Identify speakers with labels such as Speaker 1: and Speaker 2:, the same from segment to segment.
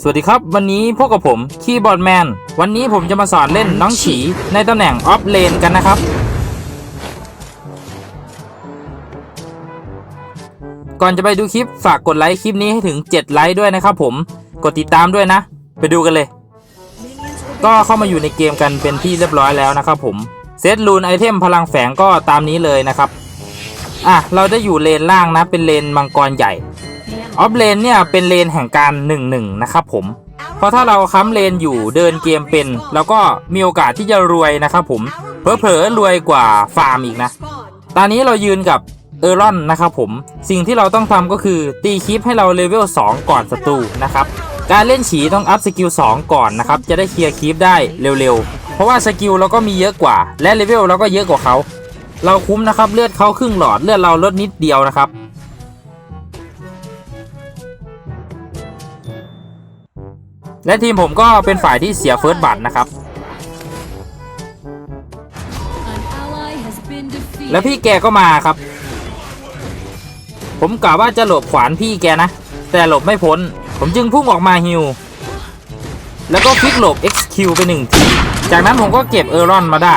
Speaker 1: สวัสดีครับ วันนี้พวกกับผมคีย์บอร์ดแมน วันนี้ผมจะมาสอนเล่นน้องฉีในตำแหน่งออฟเลนกันนะครับ ก่อนจะไปดูคลิปฝากกดไลค์คลิปนี้ให้ถึง 7 ไลค์ด้วยนะครับผมกดติดตามด้วยนะ ไปดูกันเลย ก็เข้ามาอยู่ในเกมกันเป็นที่เรียบร้อยแล้วนะครับผมเซตลูนไอเทมพลังแฝงก็ตามนี้เลยนะครับ อะ เราได้อยู่เลนล่างนะ เป็นเลนมังกรใหญ่ ออฟเลนเนี่ยเป็นเลนแห่งการ1นหนึ่งนะครับผม เพราะถ้าเราค้ำเลนอยู่เดินเกมเป็น แล้วก็มีโอกาสที่จะรวยนะครับผมเผลอๆรวยกว่าฟาร์มอีกนะ ตอนนี้เรายืนกับเออรอนนะครับผม สิ่งที่เราต้องทำก็คือตีคลิปให้เราเลเวล 2 ก่อนศัตรูนะครับการเล่นฉีต้องอัพสกิล2ก่อนนะครับ จะได้เคลียร์คลิปได้เร็วๆ เพราะว่าสกิลเราก็มีเยอะกว่า และเลเวลเราก็เยอะกว่าเขา เราคุ้มนะครับ เลือดเขาครึ่งหลอดเลือดเราลดนิดเดียวนะครับ และทีมผมก็เป็นฝ่ายที่เสียเฟิร์สบัตนะครับ แล้วพี่แกก็มาครับ ผมกะว่าจะหลบขวานพี่แกนะ แต่หลบไม่พ้น ผมจึงพุ่งออกมาฮิว แล้วก็คลิกหลบ XQ ไปหนึ่งที จากนั้นผมก็เก็บเออรอนมาได้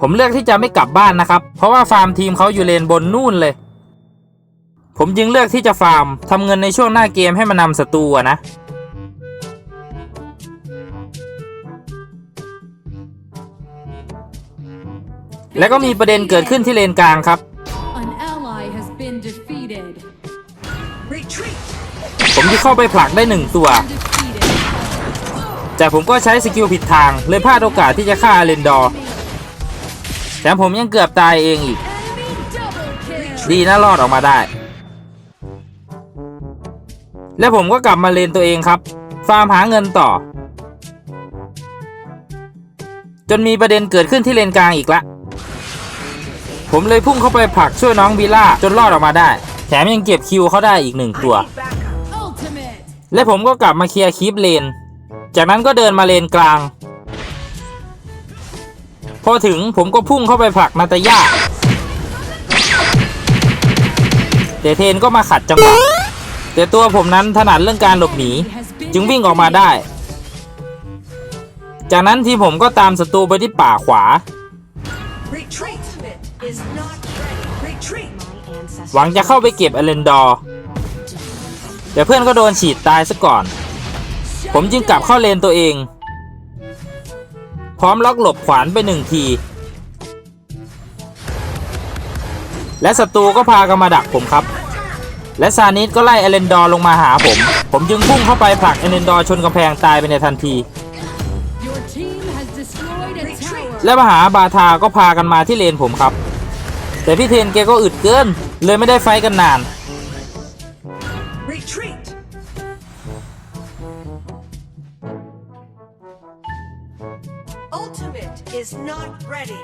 Speaker 1: ผมเลือกที่จะไม่กลับบ้านนะครับ เพราะว่าฟาร์มทีมเขาอยู่เลนบนนู่นเลย ผมจึงเลือกที่จะฟาร์มทำเงินในช่วงหน้าเกมให้มันนำศัตรูอะนะแล้วก็มีประเด็นเกิดขึ้นที่เลนกลางครับ
Speaker 2: An ally has been defeated.
Speaker 3: Retreat.
Speaker 1: ผมที่เข้าไปผลักได้หนึ่งตัว
Speaker 2: Defeated.
Speaker 1: แต่ผมก็ใช้สกิลผิดทาง เลยพลาดโอกาสที่จะฆ่าเลนดอร์แถมผมยังเกือบตายเองอีก
Speaker 2: Enemy double kill.
Speaker 1: ดีนะรอดออกมาได้ และผมก็กลับมาเลนตัวเองครับ ฟาร์มหาเงินต่อ จนมีประเด็นเกิดขึ้นที่เลนกลางอีกละผมเลยพุ่งเข้าไปผลักช่วยน้องบีล่าจนรอดออกมาได้ แถมยังเก็บคิวเขาได้อีกหนึ่งตัว และผมก็กลับมาเคลียร์คลิปเลน จากนั้นก็เดินมาเลนกลาง พอถึงผมก็พุ่งเข้าไปผลักนาตาย่าแต่เทนก็มาขัดจังหวะ แต่ตัวผมนั้นถนัดเรื่องการหลบหนี
Speaker 2: Has been
Speaker 1: จึงวิ่งออกมาได้ จากนั้นทีมผมก็ตามศัตรูไปที่ป่าขวา
Speaker 3: Retreat. Is not ready. Retreat.
Speaker 1: หวังจะเข้าไปเก็บอเลนดอร์แต่เพื่อนก็โดนฉีดตายซะก่อน ผมจึงกลับเข้าเลนตัวเอง พร้อมล็อกหลบขวานไปหนึ่งที และศัตรูก็พากันมาดักผมครับ และซานิสก็ไล่เอเลนดอร์ลงมาหาผม ผมจึงพุ่งเข้าไปผลักเอเลนดอร์ชนกำแพงตายไปในทันที
Speaker 2: Your team has destroyed a tower.
Speaker 1: และมหาบาทาก็พากันมาที่เลนผมครับ แต่พี่เทนแกก็อึดเกิน เลยไม่ได้ไฟท์กันนาน
Speaker 3: Retreat. Ultimate is not ready.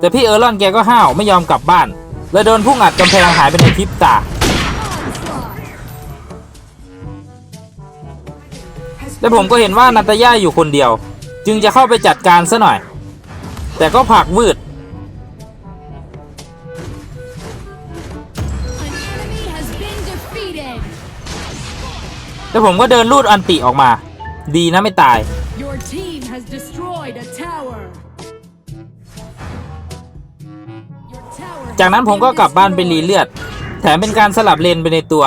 Speaker 1: แต่พี่เออร์ลอนแกก็ห้าวไม่ยอมกลับบ้านเลยโดนพุ่งอัดกำแพงหายไปในพริบตา และผมก็เห็นว่านาตาย่าอยู่คนเดียว จึงจะเข้าไปจัดการซะหน่อย แต่ก็ผักวืด แล้วผมก็เดินลูดอันติออกมา ดีนะไม่ตาย
Speaker 2: Your team has destroyed a tower.
Speaker 1: จากนั้นผมก็กลับบ้านไปรีเลือด แถมเป็นการสลับเลนไปในตัว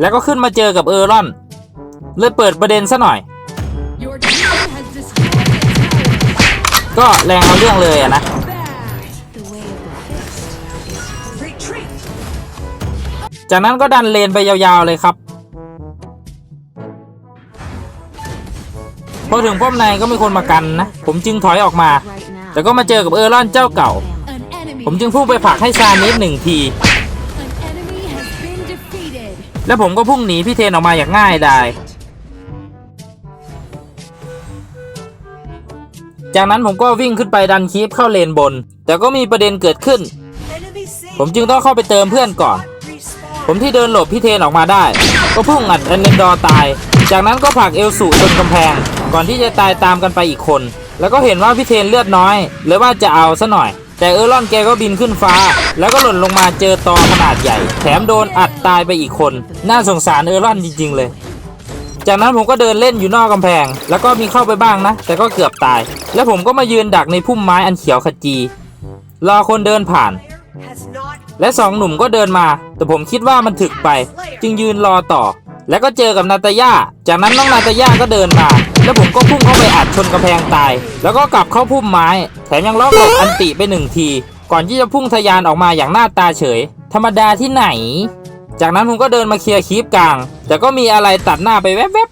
Speaker 1: แล้วก็ขึ้นมาเจอกับเออรอน เลยเปิดประเด็นซะหน่อย ก็แรงเอาเรื่องเลยอะนะ จากนั้นก็ดันเลนไปยาวๆเลยครับ พอถึงป้อมในก็มีคนมากันนะ ผมจึงถอยออกมา แต่ก็มาเจอกับเออรอนเจ้าเก่า ผมจึงพุ่งไปผลักให้ซานิสหนึ่งที แล้วผมก็พุ่งหนีพี่เทนออกมาอย่างง่ายดายจากนั้นผมก็วิ่งขึ้นไปดันคีปเข้าเลนบน แต่ก็มีประเด็นเกิดขึ้น ผมจึงต้องเข้าไปเติมเพื่อนก่อน ผมที่เดินหลบพี่เทนออกมาได้ ก็พุ่งอัดเอเนดอร์ตาย จากนั้นก็ผลักเอลสูจนกำแพง ก่อนที่จะตายตามกันไปอีกคน แล้วก็เห็นว่าพี่เทนเลือดน้อยเลยว่าจะเอาซะหน่อย แต่เออร์ลอนแกก็บินขึ้นฟ้า แล้วก็หล่นลงมาเจอตอขนาดใหญ่ แถมโดนอัดตายไปอีกคน น่าสงสารเออร์ลอนจริง ๆ เลย จากนั้นผมก็เดินเล่นอยู่นอกกำแพง แล้วก็มีเข้าไปบ้างนะ แต่ก็เกือบตาย แล้วผมก็มายืนดักในพุ่มไม้อันเขียวขจี รอคนเดินผ่าน และสองหนุ่มก็เดินมา แต่ผมคิดว่ามันถึกไป จึงยืนรอต่อ แล้วก็เจอกับนาตาย่าจากนั้นน้องนาตาย่าก็เดินมา แล้วผมก็พุ่งเข้าไปอัดชนกำแพงตาย แล้วก็กลับเข้าพุ่มไม้ แถมยังล็อกหลบอันติไปหนึ่งที ก่อนที่จะพุ่งทะยานออกมาอย่างหน้าตาเฉย ธรรมดาที่ไหน จากนั้นผมก็เดินมาเคลียร์คีปกลาง แต่ก็มีอะไรตัดหน้าไปแวบ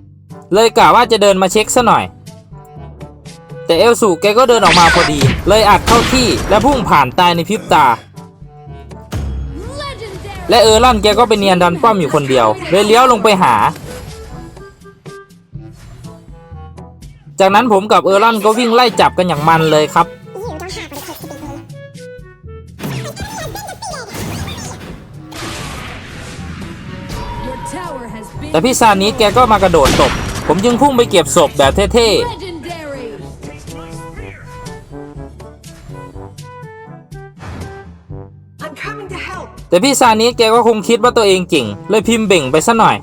Speaker 1: ๆ เลยกะว่าจะเดินมาเช็คซะหน่อย แต่เอลสูแกก็เดินออกมาพอดี เลยอัดเข้าที่และพุ่งผ่านตายในพริบตาและเออร์ลั่นแกก็ไปเนียนดันป้อมอยู่คนเดียว เลยเลี้ยวลงไปหา จากนั้นผมกับเออร์ลันก็วิ่งไล่จับกันอย่างมันเลยครับ แต่พี่ซานี้แกก็มากระโดดตบผมจึงพุ่งไปเก็บศพแบบเท่ๆแต่พี่ซานี้แกก็คงคิดว่าตัวเองเก่ง เลยพิมพ์เบ่งไปซะหน่อย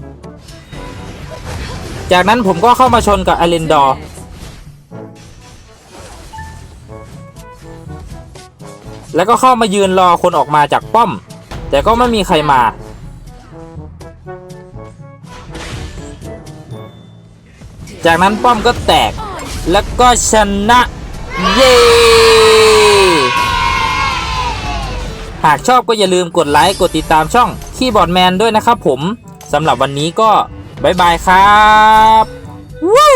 Speaker 1: จากนั้นผมก็เข้ามาชนกับอเลนดอร์ แล้วก็เข้ามายืนรอคนออกมาจากป้อม แต่ก็ไม่มีใครมา จากนั้นป้อมก็แตก แล้วก็ชนะ เย้ หากชอบก็อย่าลืมกดไลค์ กดติดตามช่องคีย์บอร์ดแมนด้วยนะครับผม สำหรับวันนี้ก็บ๊ายบายครับ วู้